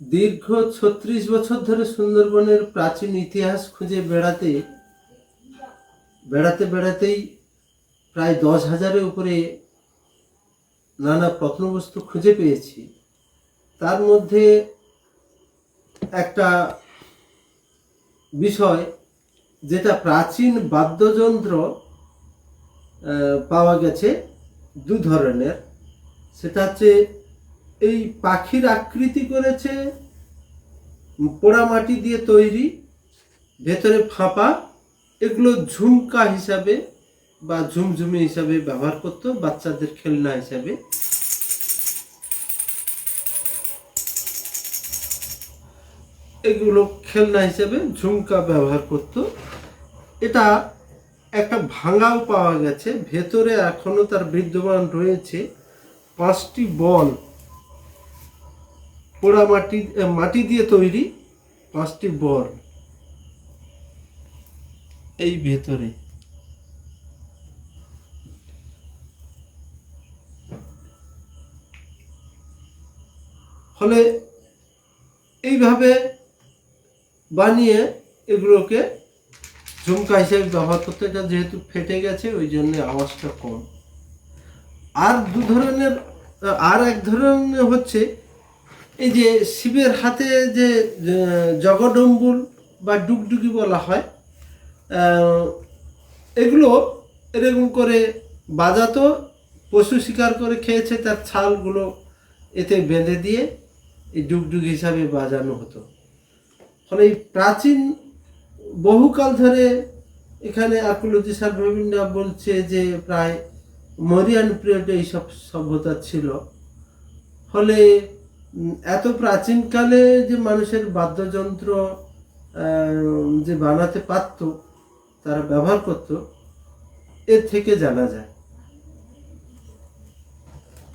দীর্ঘ ছত্রিশ বছর ধরে সুন্দরবনের প্রাচীন ইতিহাস খুঁজে বেড়াতে বেড়াতে বেড়াতেই প্রায় দশ হাজারের উপরে নানা প্রত্নবস্তু খুঁজে পেয়েছি। তার মধ্যে একটা বিষয় যেটা প্রাচীন বাদ্যযন্ত্র পাওয়া গেছে দু ধরনের। সেটা হচ্ছে এই পাখির আকৃতি করেছে পোড়া মাটি দিয়ে তৈরি, ভেতরে ফাঁপা, এগুলো ঝুমকা হিসাবে বা ঝুমঝুমি হিসাবে ব্যবহার করতো বাচ্চাদের খেলনা হিসাবে। এগুলো খেলনা হিসাবে ঝুমকা ব্যবহার করত। এটা একটা ভাঙাও পাওয়া গেছে। ভেতরে এখনও তার বিদ্যমান রয়েছে পাঁচটি বল। পোড়া মাটি মাটি দিয়ে তৈরি পাঁচটি বর। এই ভেতরে ফলে এইভাবে বানিয়ে এগুলোকে ঝুমকা হিসেবে ব্যবহার করতে এটা যেহেতু ফেটে গেছে, ওই জন্য আওয়াজটা কম। আর দু ধরনের আর এক ধরনের হচ্ছে এই যে শিবের হাতে যে জগডম্বুল বা ডুগডুগি বলা হয় এগুলো এরকম করে বাজাতো, পশু শিকার করে খেয়েছে, তার ছালগুলো এতে বেঁধে দিয়ে এই ডুগডুগ হিসাবে বাজানো হতো। ফলে এই প্রাচীন বহুকাল ধরে এখানে আর্কোলজি সার্ভেভিন্ডা বলছে যে প্রায় মরিয়ান পিরিয়ডে এইসব সভ্যতা ছিল। ফলে এত প্রাচীনকালে যে মানুষের বাদ্যযন্ত্র যে বানাতে পারত, তারা ব্যবহার করত, এর থেকে জানা যায়।